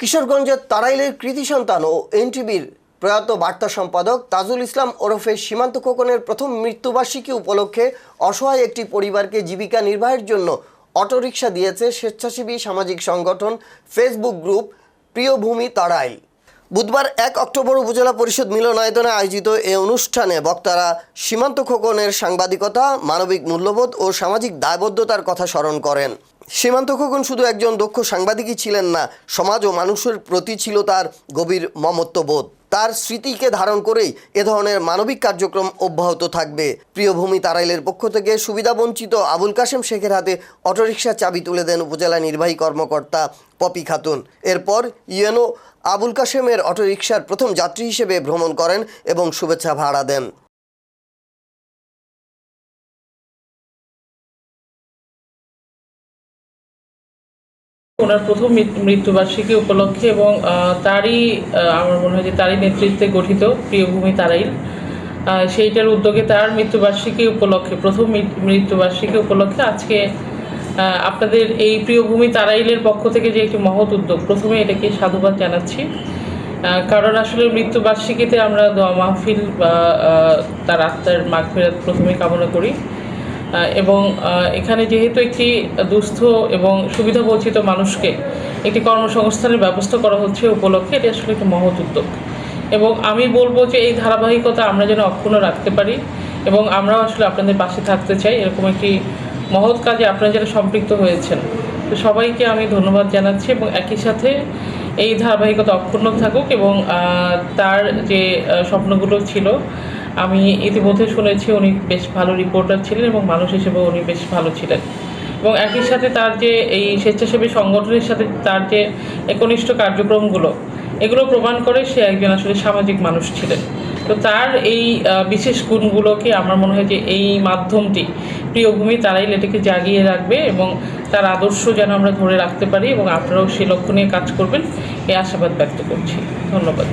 কিশোরগঞ্জের তারাইলের কৃতি সন্তান ও এনটিভির প্রয়াত বার্তা সম্পাদক তাজুল ইসলাম ওরফে সীমান্ত খোকনের প্রথম মৃত্যুবার্ষিকী উপলক্ষে অসহায় একটি পরিবারকে জীবিকা নির্বাহের জন্য অটোরিকশা দিয়েছে স্বেচ্ছাসেবী সামাজিক সংগঠন ফেসবুক গ্রুপ প্রিয়ভূমি তারাইল। বুধবার এক অক্টোবর উপজেলা পরিষদ মিলনায়তনে আয়োজিত এ অনুষ্ঠানে বক্তারা সীমান্ত খোকনের সাংবাদিকতা, মানবিক মূল্যবোধ ও সামাজিক দায়বদ্ধতার কথা স্মরণ করেন। সীমান্ত খোকন শুধু একজন দক্ষ সাংবাদিকই ছিলেন না, সমাজ ও মানুষের প্রতি ছিল তার গভীর মমত্ববোধ। তার স্মৃতিকে ধারণ করেই এ ধরনের মানবিক কার্যক্রম অব্যাহত থাকবে। প্রিয়ভূমি তারাইলের পক্ষ থেকে সুবিধাবঞ্চিত আবুল কাশেম শেখের হাতে অটোরিকশার চাবি তুলে দেন উপজেলা নির্বাহী কর্মকর্তা পপি খাতুন। এরপর ইউএনও আবুল কাশেমের অটোরিকশার প্রথম যাত্রী হিসেবে ভ্রমণ করেন এবং শুভেচ্ছা ভাড়া দেন। ওনার প্রথম মৃত্যুবার্ষিকী উপলক্ষে এবং তারই আমার মনে হয় যে তারই নেতৃত্বে গঠিত প্রিয়ভূমি তারাইল। সেইটার উদ্যোগে তার মৃত্যুবার্ষিকী উপলক্ষে, প্রথম মৃত্যুবার্ষিকী উপলক্ষে আজকে আপনাদের এই প্রিয়ভূমি তারাইলের পক্ষ থেকে যে একটি মহৎ উদ্যোগ, প্রথমে এটাকে সাধুবাদ জানাচ্ছি। কারণ আসলে মৃত্যুবার্ষিকীতে আমরা দোয়া মাহফিল বা তার আত্মার মাগফিরাত প্রথমে কামনা করি। এবং এখানে যেহেতু একটি দুস্থ এবং সুবিধা বঞ্চিত মানুষকে একটি কর্মসংস্থানের ব্যবস্থা করা হচ্ছে উপলক্ষে, এটি আসলে একটি মহৎ উদ্যোগ। এবং আমি বলব যে এই ধারাবাহিকতা আমরা যেন অক্ষুণ্ণ রাখতে পারি এবং আমরাও আসলে আপনাদের পাশে থাকতে চাই, এরকম একটি মহৎ কাজে আপনারা যারা সম্পৃক্ত হয়েছেন। তো সবাইকে আমি ধন্যবাদ জানাচ্ছি এবং একই সাথে এই ধারাবাহিকতা অক্ষুণ্ণ থাকুক এবং তার যে স্বপ্নগুলো ছিল আমি ইতিমধ্যে শুনেছি উনি বেশ ভালো রিপোর্টার ছিলেন এবং মানুষ হিসেবে উনি বেশ ভালো ছিলেন। এবং একই সাথে তার যে এই স্বেচ্ছাসেবী সংগঠনের সাথে তার যে একনিষ্ঠ কার্যক্রমগুলো, এগুলো প্রমাণ করে সে একজন আসলে সামাজিক মানুষ ছিলেন। তো তার এই বিশেষ গুণগুলোকে আমার মনে হয় যে এই মাধ্যমটি, প্রিয়ভূমি তারাই এটাকে জাগিয়ে রাখবে এবং তার আদর্শ যেন আমরা ধরে রাখতে পারি এবং আপনারাও সে লক্ষ্য নিয়ে কাজ করবেন এই আশাবাদ ব্যক্ত করছি। ধন্যবাদ।